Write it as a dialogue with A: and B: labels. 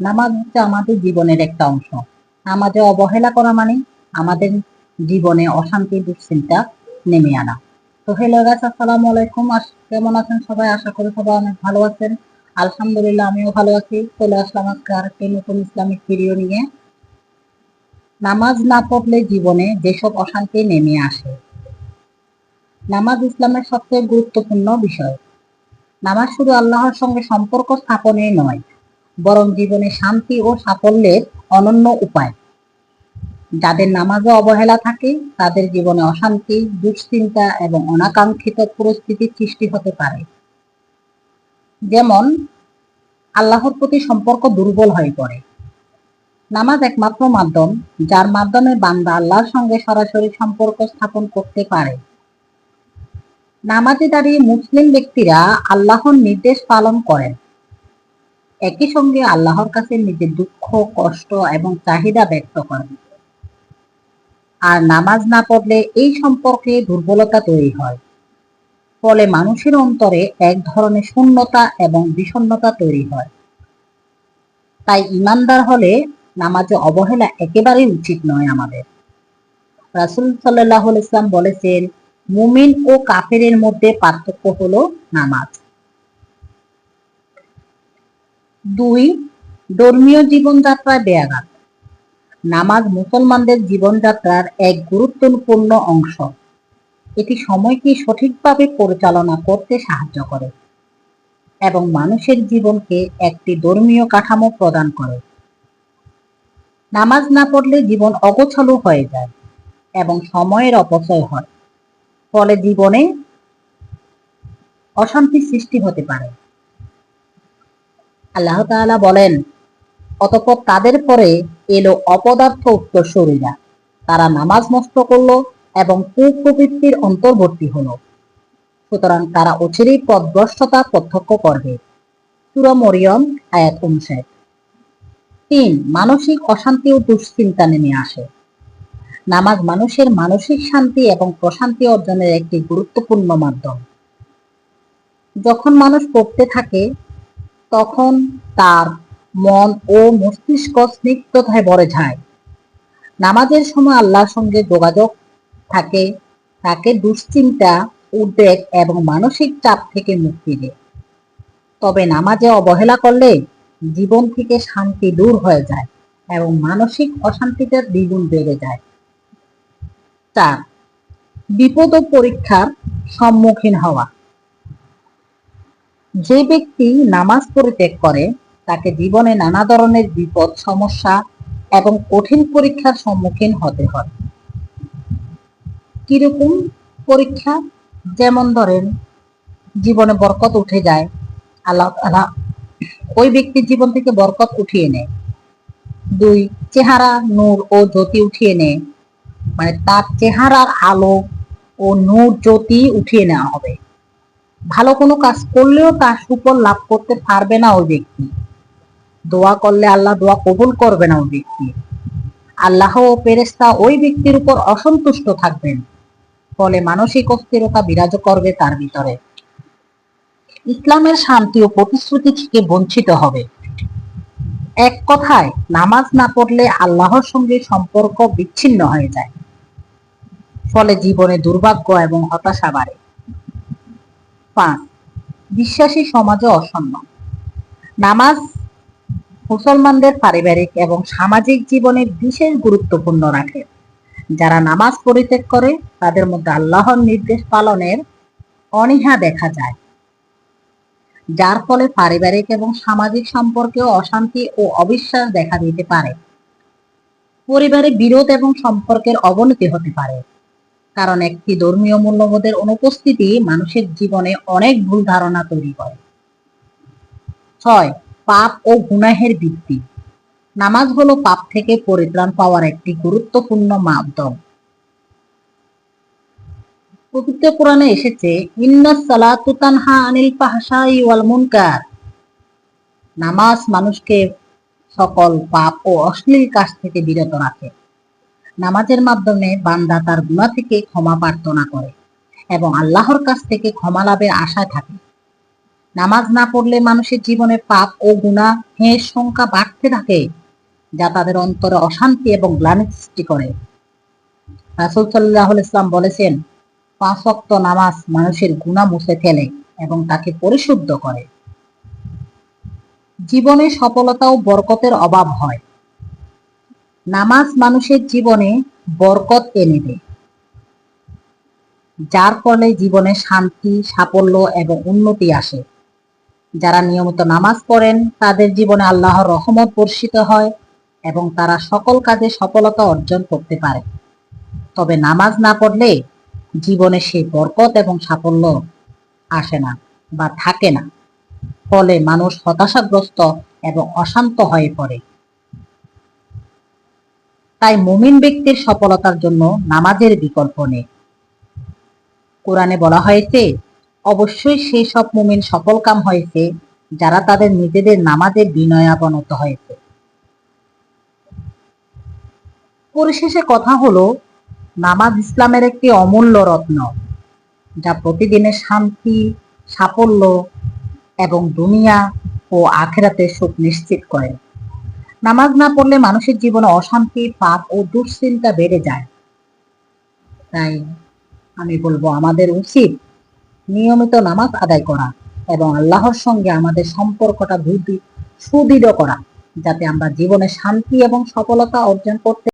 A: নামাজ হচ্ছে আমাদের জীবনের একটা অংশ। নামাজে অবহেলা করা মানে আমাদের জীবনে অশান্তি, দুশ্চিন্তা নেমে আনা। তো হ্যালো গাছ আসসালামু আলাইকুম। কেমন আছেন সবাই? আশা করি সবাই অনেক ভালো আছেন। আলহামদুলিল্লাহ, আমিও ভালো আছি। চলে আসলাম আজকে আরেকটি নতুন ইসলামিক ভিডিও নিয়ে। নামাজ না পড়লে জীবনে যেসব অশান্তি নেমে আসে। নামাজ ইসলামের সবচেয়ে গুরুত্বপূর্ণ বিষয়। নামাজ শুধু আল্লাহর সঙ্গে সম্পর্ক স্থাপনে নয় বরং জীবনে শান্তি ও সাফল্যের অনন্য উপায়। যাদের নামাজে অবহেলা থাকে, তাদের জীবনে অশান্তি, দুশ্চিন্তা এবং অনাকাঙ্ক্ষিত পরিস্থিতির সৃষ্টি হতে পারে। যেমন, আল্লাহর প্রতি সম্পর্ক দুর্বল হয়ে পড়ে। নামাজ একমাত্র মাধ্যম, যার মাধ্যমে বান্দা আল্লাহর সঙ্গে সরাসরি সম্পর্ক স্থাপন করতে পারে। নামাজে দাঁড়িয়ে মুসলিম ব্যক্তিরা আল্লাহর নির্দেশ পালন করেন। একই সঙ্গে আল্লাহর কাছে নিজের দুঃখ, কষ্ট এবং চাহিদা ব্যক্ত করেন। আর নামাজ না পড়লে এই সম্পর্কে দুর্বলতা তৈরি হয়। ফলে মানুষের অন্তরে এক ধরনের শূন্যতা এবং বিষণ্ণতা তৈরি হয়। তাই ইমানদার হলে নামাজে অবহেলা একেবারেই উচিত নয় আমাদের। রাসুল সাল্লাহ ইসলাম বলেছেন, মুমিন ও কাফেরের মধ্যে পার্থক্য হলো নামাজ। দুই, ধর্মীয় জীবনযাত্রায় ব্যাঘাত। নামাজ মুসলমানদের জীবনযাত্রার এক গুরুত্বপূর্ণ অংশ। এটি সময়কে সঠিকভাবে পরিচালনা করতে সাহায্য করে এবং মানুষের জীবনকে একটি ধর্মীয় কাঠামো প্রদান করে। নামাজ না পড়লে জীবন অগোছালো হয়ে যায় এবং সময়ের অপচয় হয়। ফলে জীবনে অশান্তি সৃষ্টি হতে পারে। আল্লাহ তাআলা বলেন, অতঃপর তাদের পরে এলো অপদার্থ উত্তরসূরিরা। তারা নামাজ নষ্ট করল এবং কুপ্রবৃত্তির অন্তর্বর্তী হলো। সুতরাং তারা অচিরেই পদভ্রষ্টতা প্রত্যক্ষ করবে। সুরা আয়াত অনুসারে তিন, মানসিক অশান্তি ও দুশ্চিন্তা নেমে আসে। নামাজ মানুষের মানসিক শান্তি এবং প্রশান্তি অর্জনের একটি গুরুত্বপূর্ণ মাধ্যম। যখন মানুষ পড়তে থাকে তখন তার মন ও মস্তিষ্ক স্নিগ্ধতায় ভরে যায়। নামাজের সময় আল্লাহর সঙ্গে যোগাযোগ থাকে, তাকে দুশ্চিন্তা, উদ্বেগ এবং মানসিক চাপ থেকে মুক্তি দেয়। তবে নামাজে অবহেলা করলে জীবন থেকে শান্তি দূর হয়ে যায় এবং মানসিক অশান্তিটা দ্বিগুণ বেড়ে যায়। চার, বিপদ ও পরীক্ষার সম্মুখীন হওয়া। যে ব্যক্তি নামাজ পরিত্যাগ করে, তাকে জীবনে নানা ধরনের বিপদ, সমস্যা এবং কঠিন পরীক্ষার সম্মুখীন হতে হয়। কীরকম পরীক্ষা? যেমন ধরেন, জীবনে বরকত উঠে যায়, আল্লাহ তাআলা ওই ব্যক্তির জীবন থেকে বরকত উঠিয়ে নেয়। দুই, চেহারা, নূর ও জ্যোতি উঠিয়ে নেয়। মানে তার চেহারার আলো ও নূর জ্যোতি উঠিয়ে নেওয়া হবে। ভালো কোনো কাজ করলেও তার সুফল লাভ করতে পারবে না ওই ব্যক্তি। দোয়া করলে আল্লাহ দোয়া কবুল করবে না ওই ব্যক্তি। আল্লাহ ও পেরেস্তা ওই ব্যক্তির উপর অসন্তুষ্ট থাকবেন। ফলে মানসিক অস্থিরতা বিরাজ করবে তার ভিতরে। ইসলামের শান্তি ও প্রতিশ্রুতি থেকে বঞ্চিত হবে। এক কথায়, নামাজ না পড়লে আল্লাহর সঙ্গে সম্পর্ক বিচ্ছিন্ন হয়ে যায়। ফলে জীবনে দুর্ভাগ্য এবং হতাশা বাড়ে। পাঁচ বিশ্বাসী সমাজে অসম্মান নামাজ মুসলমানদের পারিবারিক এবং সামাজিক জীবনে বিশেষ গুরুত্বপূর্ণ রাখে। যারা নামাজ পরিত্যাগ করে, তাদের মধ্যে আল্লাহর নির্দেশ পালনের অনীহা দেখা যায়। যার ফলে পারিবারিক এবং সামাজিক সম্পর্কেও অশান্তি ও অবিশ্বাস দেখা দিতে পারে। পরিবারে বিরোধ এবং সম্পর্কের অবনতি হতে পারে। কারণ একটি ধর্মীয় মূল্যবোধের অনুপস্থিতি মানুষের জীবনে অনেক ভুল ধারণা তৈরি করে। ছয়, পাপ ও গুনাহের ভিত্তি। নামাজ হলো পাপ থেকে পরিত্রাণ পাওয়ার একটি গুরুত্বপূর্ণ মাধ্যম। পবিত্র কোরআনে এসেছে আনিল ফাহশাই ওয়াল মুনকার। নামাজ মানুষকে সকল পাপ ও অশ্লীল কাজ থেকে বিরত রাখে। নামাজের মাধ্যমে বান্দা তার গুনাহ থেকে ক্ষমা প্রার্থনা করে এবং আল্লাহর কাছ থেকে ক্ষমা লাভের আশায় থাকে। নামাজ না পড়লে মানুষের জীবনে পাপ ও গুণা হের সংখ্যা বাড়তে থাকে, যা তাদের অন্তরে অশান্তি এবং গ্লানি সৃষ্টি করে। রাসুল সাল্লাহ ইসলাম বলেছেন, পাঁচ ওয়াক্ত নামাজ মানুষের গুণা মুছে ফেলে এবং তাকে পরিশুদ্ধ করে। জীবনে সফলতা ও বরকতের অভাব হয়। নামাজ মানুষের জীবনে বরকত এনে দেয়। যার ফলে জীবনে শান্তি, সাফল্য এবং উন্নতি আসে। যারা নিয়মিত নামাজ পড়েন, তাদের জীবনে আল্লাহর রহমত বর্ষিত হয় এবং তারা সকল কাজে সফলতা অর্জন করতে পারে। তবে নামাজ না পড়লে জীবনে সেই বরকত এবং সাফল্য আসে না বা থাকে না। ফলে মানুষ হতাশাগ্রস্ত এবং অশান্ত হয়ে পড়ে। তাই মুমিন ব্যক্তির সফলতার জন্য নামাজের বিকল্প নেই। কোরআনে বলা হয়েছে, অবশ্যই সেই সব মুমিন সফল কাম হয়েছে যারা তাদের নিজেদের নামাজের বিনয়াবনত হয়েছে। পরিশেষে কথা হলো, নামাজ ইসলামের একটি অমূল্য রত্ন, যা প্রতিদিনের শান্তি, সাফল্য এবং দুনিয়া ও আখেরাতে সুখ নিশ্চিত করে। নামাজ না পড়লে মানুষের জীবনে অশান্তি, পাপ ও দুশ্চিন্তা বেড়ে যায়। তাই আমি বলব, আমাদের উচিত নিয়মিত নামাজ আদায় করা এবং আল্লাহর সঙ্গে আমাদের সম্পর্কটা সুদৃঢ় করা, যাতে আমরা জীবনে শান্তি এবং সফলতা অর্জন করতে